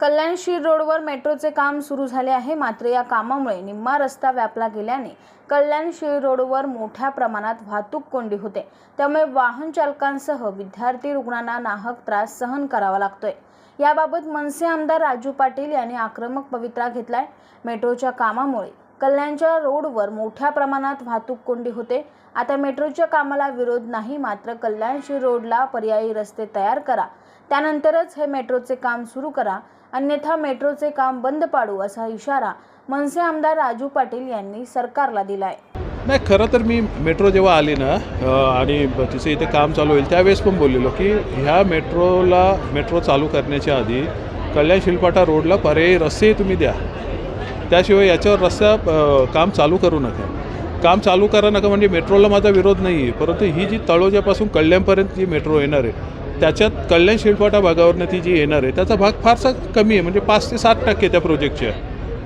कल्याणशीर रोडवर मेट्रोचे काम सुरू झाले आहे. मात्र या कामामुळे निम्मा रस्ता व्यापला गेल्याने कल्याणशीर रोडवर मोठ्या प्रमाणात वाहतूक कोंडी होते. त्यामुळे वाहन चालकांसह विद्यार्थी रुग्णांना नाहक त्रास सहन करावा लागतोय. याबाबत मनसे आमदार राजू पाटील यांनी आक्रमक पवित्रा घेतलाय. मेट्रोच्या कामामुळे कल्याणच्या रोडवर मोठ्या प्रमाणात वाहतूक कोंडी होते. आता मेट्रोच्या कामाला विरोध नाही मात्र कल्याणशी रोडला पर्यायी रस्ते तयार करा. त्यानंतरच हे मेट्रोचे काम सुरू करा अन्यथा मेट्रोचे काम बंद पाडू असा इशारा मनसे आमदार राजू पाटील यांनी सरकारला दिलाय. नाही खरं तर मी मेट्रो जेव्हा आली ना आणि तिचं इथे काम चालू होईल त्यावेळेस पण बोललेलो की ह्या मेट्रोला मेट्रो चालू करण्याच्या आधी कल्याण शिलपाटा रोडला पर्यायी रस्ते तुम्ही द्या. त्याशिवाय याच्यावर रस्त्या काम चालू करू नका. काम चालू करा नका म्हणजे मेट्रोला माझा विरोध नाही आहे परंतु ही जी तळोजापासून कल्याणपर्यंत जी मेट्रो येणार आहे त्याच्यात कल्याण शिलपाटा भागावरनं ती जी येणार आहे त्याचा भाग फारसा कमी आहे म्हणजे पाच ते सात टक्के त्या प्रोजेक्टच्या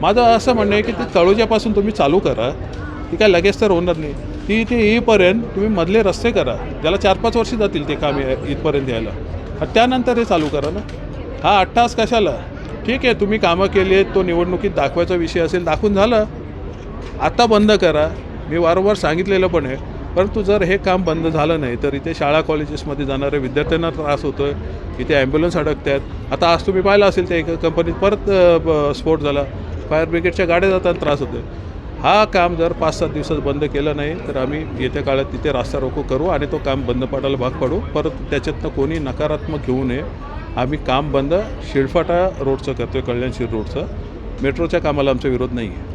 माझं असं म्हणणं आहे की ते तळोजापासून तुम्ही चालू करा. ती काय लगेच तर होणार नाही. ती इथे येईपर्यंत तुम्ही मधले रस्ते करा. त्याला चार पाच वर्ष जातील ते काम इथपर्यंत यायला. त्यानंतर हे चालू करा ना. हा आठ तास कशाला? ठीक आहे तुम्ही कामं केली आहेत तो निवडणुकीत दाखवायचा विषय असेल दाखवून झालं. आता बंद करा. मी वारंवार सांगितलेलं पण आहे. परंतु जर हे काम बंद झालं नाही तर इथे शाळा कॉलेजेसमध्ये जाणाऱ्या विद्यार्थ्यांना त्रास होतो आहे इथे ॲम्ब्युलन्स अडकत आहेत आता आज तुम्ही पाहिलं असेल त्या एका कंपनीत परत ब- स्फोट झाला. फायर ब्रिगेडच्या गाड्या जाताना त्रास होतो हा काम जर पाच सात दिवसात बंद केलं नाही तर आम्ही येत्या काळात तिथे रास्ता रोको करू आणि तो काम बंद पाडायला भाग पाडू. परत त्याच्यातनं कोणी नकारात्मक घेऊ नये. आम्ही काम बंद शिळफाटा रोडचं करतो आहे कल्याण शिर रोडचं. मेट्रोच्या कामाला आमचा विरोध नाही आहे